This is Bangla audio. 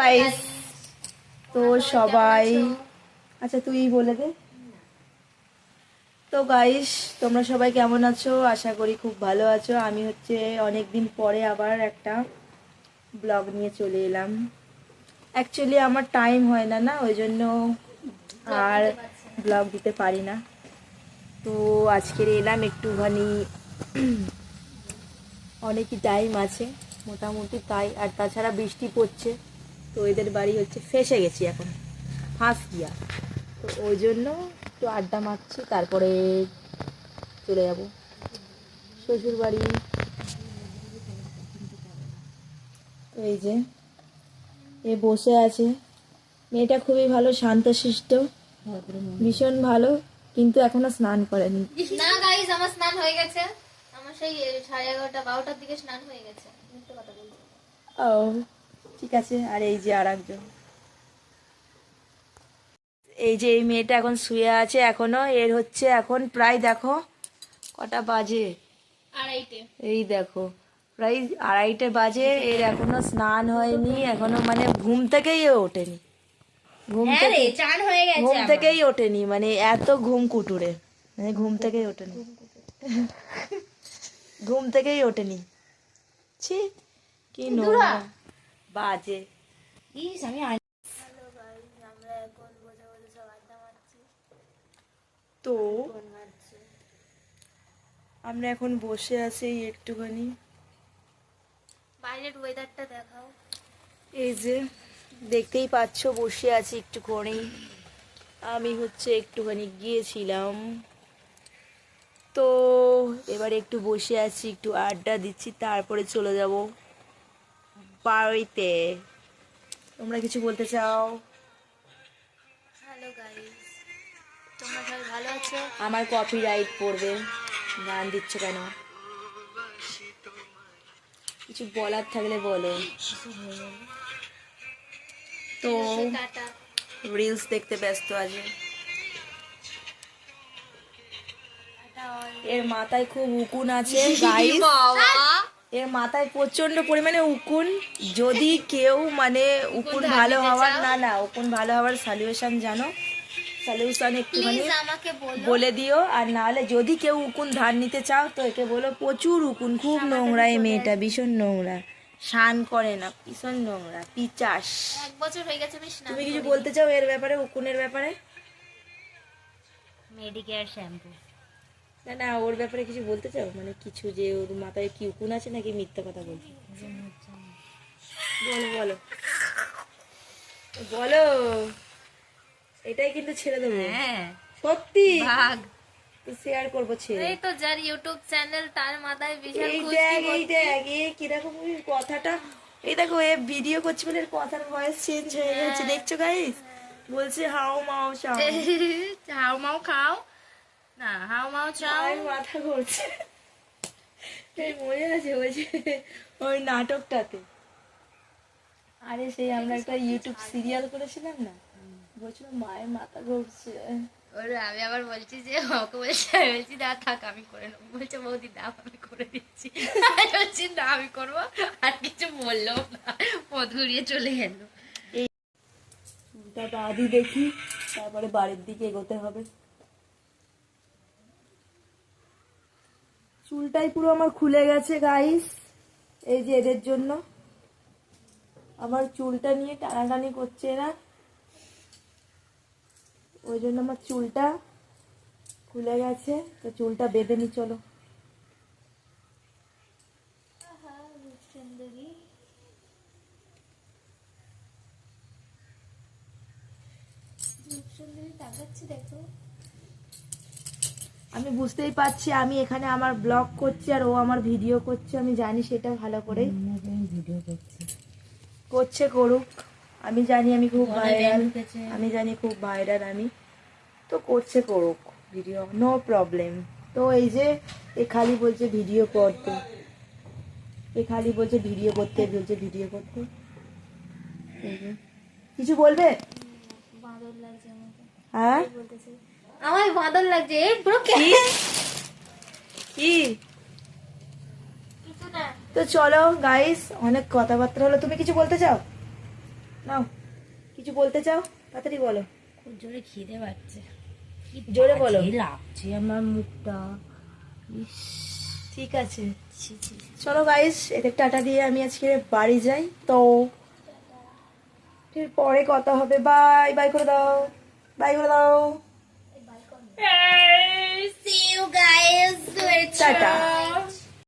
গাইস তো সবাই আচ্ছা তুই বলে দে। তো গাইস তোমরা সবাই কেমন আছো? আশা করি খুব ভালো আছো। আমি হচ্ছে অনেক দিন পরে আবার একটা ব্লগ নিয়ে চলে এলাম। অ্যাকচুয়ালি আমার টাইম হয় না না, ওই জন্য আর ব্লগ দিতে পারি না। তো আজকের এলাম একটুখানি, অনেকই টাইম আছে, মোটামুটি তাই। আর তাছাড়া বৃষ্টি পড়ছে। তো এদের বাড়ি হচ্ছে ফেসে গেছি এখন ফাঁস গিয়া। তো ওই জন্য একটু আড্ডা মারছি তারপরে চলে যাব। শ্বশুর বাড়ি তো এই যে এ বসে আছে। মেয়েটা খুবই ভালো শান্ত শান্তশিষ্ট ভীষণ ভালো কিন্তু এখনও স্নান করেনি। না গাইস আমার স্নান হয়ে গেছে। আমার সেই সাড়ে এগারোটা বারোটার দিকে স্নান হয়ে গেছে। কথা বলছি। ও ঠিক আছে আর এই যে আর একজন এই যে এই মেয়েটা এখন শুয়ে আছে এখনও এর হচ্ছে এখন প্রায় দেখো কটা বাজে। এই দেখো প্রায় আড়াইটে বাজে এর এখনও স্নান হয়নি এখনও মানে ঘুম থেকেই ওঠেনি। ঘুম হ্যাঁ থেকে ঘুম থেকেই ওঠেনি মানে এত ঘুম কুটুরে মানে ঘুম থেকেই ওঠেনি। ঘুম থেকেই ওঠেনি। ছি কি নোংরা। বাজে। ইস আমি তো আমরা এখন বসে আছি একটুখানি। বাইরের ওয়েদারটা দেখাও। এই যে দেখতেই পাচ্ছ বসে আছি একটুখানি। আমি হচ্ছে একটুখানি গিয়েছিলাম। তো এবার একটু বসে আছি একটু আড্ডা দিচ্ছি তারপরে চলে যাব। বাড়িতে। তোমরা কিছু বলতে চাও? হ্যালো গাইস তোমরা সবাই ভালো আছো? আমার কপি রাইট পড়বে। গান দিচ্ছ কেন? কিছু বলার থাকলে বলো। তো রিলস দেখতে ব্যস্ত আছে। এর মাথায় খুব উকুন আছে গাইস এর মাথায় প্রচণ্ড পরিমাণে উকুন। যদি কেউ মানে উকুন ভালো হওয়ার না না উকুন ভালো হওয়ার সলিউশন জানো। সলিউশন একটুখানি বলো। বলে দিও। আর নাহলে যদি কেউ উকুন ধার নিতে চাও তো একে বলো প্রচুর উকুন। খুব নোংরা এই মেয়েটা ভীষণ নোংরা। স্নান করে না ভীষণ নোংরা পিচাস। এক বছর হয়ে গেছে তুমি কিছু বলতে চাও এর ব্যাপারে উকুনের ব্যাপারে? মেডিকেয়ার শ্যাম্পু না না ওর ব্যাপারে কিছু বলতে চাও? মানে কিছু যে ওর মাথায় কি উকুন আছে নাকি মিথ্যা কথা বলছি? বলো বলো। বলো। এটাই কিন্তু ছেড়ে দেবো। হ্যাঁ। সত্যি? ভাগ। শেয়ার করব ছেড়ে। এই তো যার ইউটিউব চ্যানেল তার মাথায় বিশাল এই দেখ এই দেখ এ কীরকম কথাটা। এই দেখো এ ভিডিও করছে বলে কথার ভয়েস চেঞ্জ হয়ে গেছে। দেখছ গাইস বলছে হাও মাও চাও হাও মাও খাও। না হাও মাও চাও। মাথা ঘুরছে। এই মনে আছে ওই ওই নাটকটাতে। আরে সেই আমরা একটা ইউটিউব সিরিয়াল করেছিলাম না? বলছিল মায়ের মাথা ঘুরছে। ওরে আমি আবার বলছি যে ওকে বলছি আমি বলছি না থাক আমি করে নেব। বলছে বৌদি দাও আমি করে দিচ্ছি। আমি বলছি না আমি করব। আর কিছু বলল না। পথ ঘুরিয়ে চলে গেল। চুলটা বাঁধি দেখি তারপরে বাড়ির দিকে এগোতে হবে। চুলটাই পুরো আমার খুলে গেছে গাইস এই যে এদের জন্য। আমার চুলটা নিয়ে টানাটানি করছে না ওই জন্য আমার চুলটা খুলে গেছে। তো চুলটা বেঁধে নি, চলো। আমি বুঝতেই পারছি আমি এখানে আমার ব্লগ করছি আর ও আমার ভিডিও করছে আমি জানি সেটা ভালো করে। করছে। করুক আমি জানি আমি খুব ভাইরাল আমি জানি খুব ভাইরাল আমি। তো করছে করুক ভিডিও নো প্রবলেম তো এই যে এ খালি বলছে ভিডিও করতে। এ খালি বলছে ভিডিও করতে বলছে ভিডিও করতে। কিছু বলবে? হ্যাঁ? আমার বাঁদর লাগছে এই পুরো কি? কি? তো চলো গাইস অনেক কথাবার্তা হলো। তুমি কিছু বলতে চাও? নাও কিছু বলতে চাও? তাড়াতাড়ি বলো। খুব জোরে খিদে পাচ্ছে। জোরে বলো। লাগছে আমার মুখটা। ঠিক আছে। চলো গাইস এদের টাটা দিয়ে আমি আজকে বাড়ি যাই। তো পরে কথা হবে। বাই বাই করে দাও। বাই করে দাও। See you guys later. Tata